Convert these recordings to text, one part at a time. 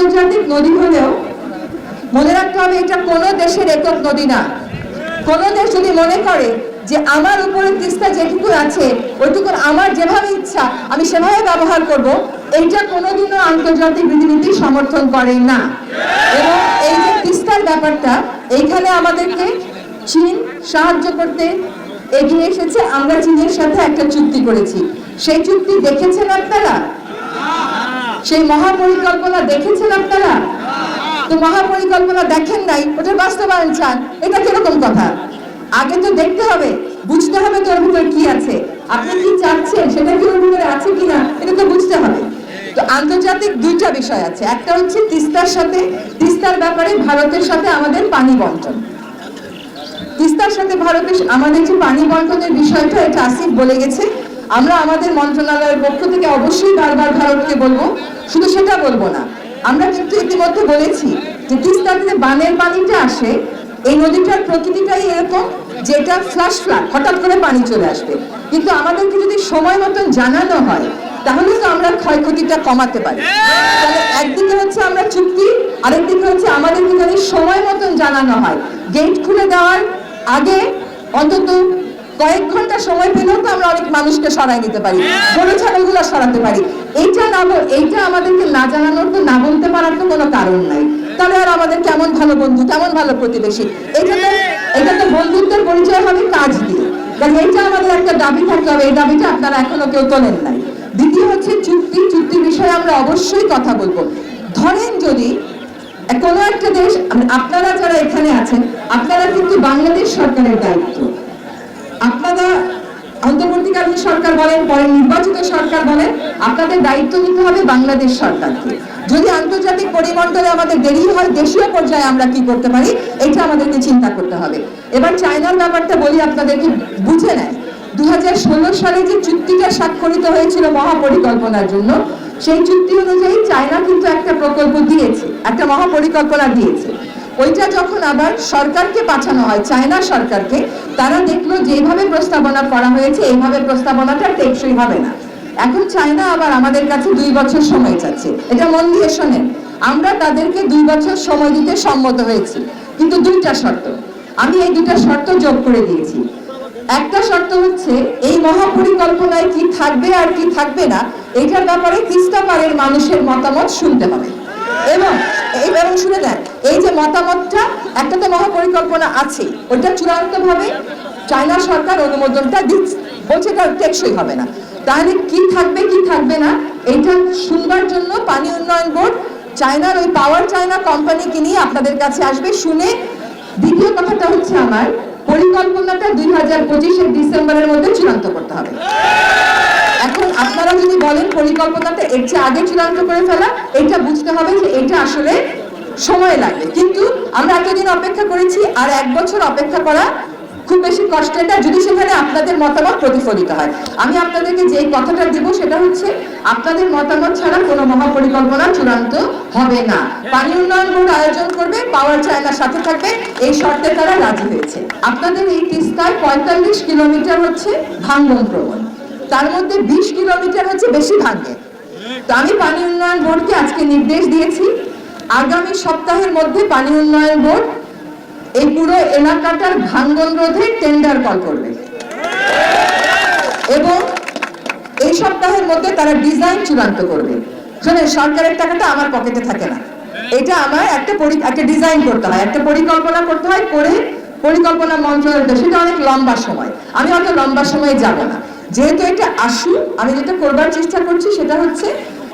আন্তর্জাতিক নদী হলেও মনে রাখতে হবে এটা কোনো দেশের একক নদী না। কোনো দেশ যদি মনে করে যে আমার উপরে তিস্তা যেটুকু আছে ওইটুকু আমার যেভাবে ইচ্ছা, আমি সেভাবে ব্যবহার করব, এইটা কোনোদিনও আন্তর্জাতিক রীতিনীতি সমর্থন করে না। এবং এই যে তিস্তার ব্যাপারটা, এইখানে আমাদেরকে চীন সাহায্য করতে এগিয়ে এসেছে, আমরা চীনের সাথে একটা চুক্তি করেছি। সেই চুক্তি দেখেছেন আপনারা? সেই মহাপরিকল্পনা দেখেছেন আপনারা? তো মহাপরিকল্পনা দেখেন নাই, ওটার বাস্তবায়ন চান, এটা কীরকম কথা? আগে তো দেখতে হবে, বুঝতে হবে তোর ভিতর কি আছে। আপনি কি চাচ্ছেন, সেটা কি ওর ভিতরে আছে কিনা, এটা তো বুঝতে হবে। তো আন্তর্জাতিক দুইটা বিষয় আছে, একটা হচ্ছে তিস্তার সাথে, তিস্তার ব্যাপারে ভারতের সাথে আমাদের পানি বন্টন। তিস্তার সাথে ভারতের, আমাদের যে পানি বন্টনের বিষয়টা, এটা আসিফ বলে গেছে আমরা আমাদের মন্ত্রণালয়ের পক্ষ থেকে অবশ্যই বারবার ভারতকে বলব, শুধু সেটা বলব না। আমরা কিন্তু ইতিমধ্যে বলেছি যে তিস্তাতে বানের পানিটা আসে, এই নদীটার প্রকৃতিটাই এরকম যেটা ফ্লাশ ফ্লাড হঠাৎ করে পানি চলে আসবে। কিন্তু আমাদেরকে যদি সময় মতন জানানো হয় তাহলে তো আমরা ক্ষয়ক্ষতিটা কমাতে পারি। তাহলে একদিকে হচ্ছে আমরা চুক্তি, আরেকদিকে হচ্ছে আমাদেরকে যদি সময় মতন জানানো হয় গেট খুলে দেওয়ার আগে অন্তত কয়েক ঘণ্টা সময় পেলেও তো আমরা অনেক মানুষকে সরাই নিতে পারি, গরু, ছাগলগুলো সরাতে পারি। এইটা না এইটা আমাদেরকে না জানানোর তো, না বলতে পারার তো কোনো কারণ নাই। তাহলে আর আমাদের কেমন ভালো বন্ধু, কেমন ভালো প্রতিবেশী? এটা তো এটা তো বন্ধুত্বের পরিচয় হবে কাজ দিয়ে। কারণ এইটা আমাদের একটা দাবি থাকতে হবে, এই দাবিটা আপনারা এখনও কেউ তোলেন নাই। দ্বিতীয় হচ্ছে চুক্তি চুক্তি বিষয়ে আমরা অবশ্যই কথা বলব। ধরেন যদি কোনো একটা দেশ, আপনারা যারা এখানে আছেন, আপনারা কিন্তু বাংলাদেশ সরকারের দায়িত্ব। আপনারা অন্তর্বর্তীকালীন সরকার বলেন, পরে নির্বাচিত সরকার বলেন, আপনাদের দায়িত্ব নিতে হবে বাংলাদেশ সরকারকে। যদি আন্তর্জাতিক পরিমণ্ডলে আমাদের দেরি হয়, দেশীয় পর্যায়ে আমরা কি করতে পারি, এটা আমাদেরকে চিন্তা করতে হবে। এবার চায়নার ব্যাপারটা বলি আপনাদেরকে বুঝে নেয়? দু হাজার ষোলো সালে যে চুক্তিটা স্বাক্ষরিত হয়েছিল মহাপরিকল্পনার জন্য, সেই চুক্তি অনুযায়ী চায়না কিন্তু একটা প্রকল্প দিয়েছে, একটা মহাপরিকল্পনা দিয়েছে। ওইটা যখন আবার সরকারকে পাঠানো হয়, চায়না সরকারকে, তারা দেখল যেভাবে প্রস্তাবনা করা হয়েছে, এইভাবে প্রস্তাবনাটা টেকসই হবে না। এখন চায়না আবার আমাদের কাছে দুই বছর সময় চাচ্ছে। এটা মন দিয়ে শোনেন, আমরা তাদেরকে দুই বছর সময় দিতে সম্মত হয়েছি, কিন্তু দুইটা শর্ত। আমি এই দুইটা শর্ত যোগ করে দিয়েছি। একটা শর্ত হচ্ছে, এই মহাপরিকল্পনায় কি থাকবে আর কি থাকবে না এটার ব্যাপারে তিস্তা পাড়ের মানুষের মতামত শুনতে হবে। এবং এবং শুনে দেন এই যে মতামতটা, একটা তো মহাপরিকল্পনা আছে, ওইটা চূড়ান্ত ভাবে চায়না সরকার অনুমোদনটা দিচ্ছে। বলছে এটা টেকসই হবে না। তাহলে কি থাকবে কি থাকবে না এটা শুনবার জন্য পানি উন্নয়ন বোর্ড চায়নার ওই পাওয়ার চায়না কোম্পানিকে নিয়ে আপনাদের কাছে আসবে, শুনে দ্বিতীয় কথাটা হচ্ছে আমার, পরিকল্পনাটা দুই হাজার পঁচিশের ডিসেম্বরের মধ্যে চূড়ান্ত করতে হবে। এখন আপনারা যদি বলেন পরিকল্পনাটা, এর চেয়ে আগে চূড়ান্ত করে ফেলা, এটা বুঝতে হবে যে এটা আসলে সময় লাগবে কিন্তু আমরা এতদিন অপেক্ষা করেছি, আর এক বছর অপেক্ষা করা খুব বেশি কষ্টের না, যদি সেখানে আপনাদের মতামত প্রতিফলিত হয়। আমি আপনাদেরকে যে কথাটা দিব সেটা হচ্ছে, আপনাদের মতামত ছাড়া কোনো মহাপরিকল্পনা চূড়ান্ত হবে না। পানি উন্নয়ন বোর্ড আয়োজন করবে, পাওয়ার চায়নার সাথে থাকবে, এই শর্তে তারা রাজি হয়েছে। আপনাদের এই তিস্তায় পঁয়তাল্লিশ কিলোমিটার হচ্ছে ভাঙ্গন প্রবণ। তার মধ্যে বিশ কিলোমিটার হচ্ছে বেশি ভাঙ্গে তো আমি পানি উন্নয়ন বোর্ডকে আজকে নির্দেশ দিয়েছি, আগামী সপ্তাহের মধ্যে পানি উন্নয়ন বোর্ড এই পুরো এলাকাটার ভাঙ্গন রোধে টেন্ডার কল করবে। এবং এই সপ্তাহের মধ্যে তারা ডিজাইন চূড়ান্ত করবে। শোনেন, সরকারের টাকাটা আমার পকেটে থাকে না। এটা আমার একটা একটা ডিজাইন করতে হয়, একটা পরিকল্পনা করতে হয় করে পরিকল্পনা মন্ত্রণালয় সেটা অনেক লম্বা সময়। আমি অত লম্বা সময়ে যাব না। যেহেতু এটা আসি আমি যেটা করবার চেষ্টা করছি সেটা হচ্ছে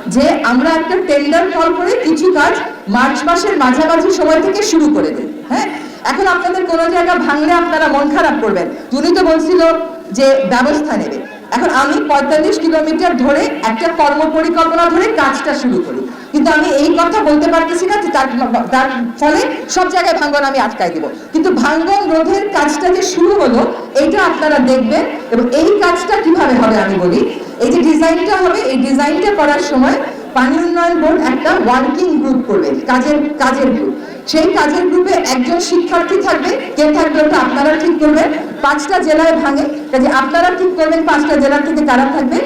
যে আমরা একটা টেন্ডার কল করে কিছু কাজ মার্চ মাসের মাঝামাঝি সময় থেকে শুরু করে দেয় হ্যাঁ? এখন আপনাদের কোনো জায়গা ভাঙলে আপনারা মন খারাপ করবেন। উনি তো বলছিল যে ব্যবস্থা নেবে। এখন আমি পঁয়তাল্লিশ কিলোমিটার ধরে একটা কর্ম পরিকল্পনা ধরে কাজটা শুরু করি। কিন্তু আমি এই কথা বলতে পারতেছি না যে তার তার ফলে সব জায়গায় ভাঙ্গন আমি আটকাই দিব। কিন্তু ভাঙ্গন রোধের কাজটা যে শুরু হলো, এইটা আপনারা দেখবেন এবং এই কাজটা কীভাবে হবে আমি বলি। এই যে ডিজাইনটা হবে, এই ডিজাইনটা করার সময় পানি উন্নয়ন বোর্ড একটা ওয়ার্কিং গ্রুপ করবে, কাজের কাজের গ্রুপ সেই কাজের গ্রুপে একজন শিক্ষার্থী থাকবে, কে থাকবে ওটা আপনারা ঠিক করবেন। পাঁচটা জেলায় ভাঙে। কাজে আপনারা ঠিক করবেন পাঁচটা জেলার থেকে কারা থাকবে।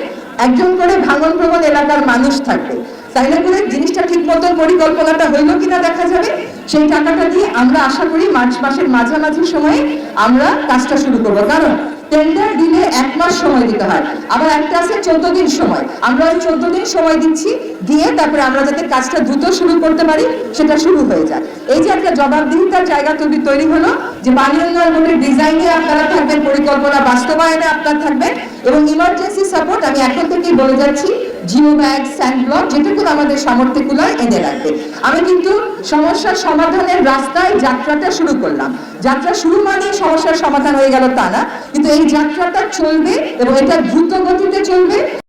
একজন করে ভাঙন প্রবণ এলাকার মানুষ থাকবে। তাই না করে জিনিসটা ঠিক মতো পরিকল্পনাটা হইল কিনা দেখা যাবে। সেই টাকাটা দিয়ে আমরা আশা করি মার্চ মাসের মাঝামাঝি সময়ে আমরা কাজটা শুরু করব। কারণ টেন্ডার দিলে এক মাস সময় দিতে হয়। আবার একটা আছে চোদ্দ দিন সময়। আমরা ওই চোদ্দ দিন সময় দিচ্ছি, দিয়ে তারপরে আমরা যাতে কাজটা দ্রুত শুরু করতে পারি, সেটা শুরু হয়ে যায়। এই যে একটা জবাবদিহিতার জায়গা তৈরি তৈরি হলো, যে পানি উন্নয়ন বোর্ডের ডিজাইনে আপনারা থাকবেন, পরিকল্পনা বাস্তবায়নে আপনারা থাকবেন, এবং ইমার্জেন্সি সাপোর্ট আমি এখন থেকেই বলে যাচ্ছি জিও ব্যাগ স্যান্ড ব্লক যেটুকু আমাদের সামর্থ্য কুলায় এনে রাখবে। আমি কিন্তু সমস্যার সমাধানের রাস্তায় যাত্রাটা শুরু করলাম। যাত্রা শুরু মানে সমস্যার সমাধান হয়ে গেল তা না, কিন্তু এই যাত্রাটা চলবে এবং এটা দ্রুত গতিতে চলবে।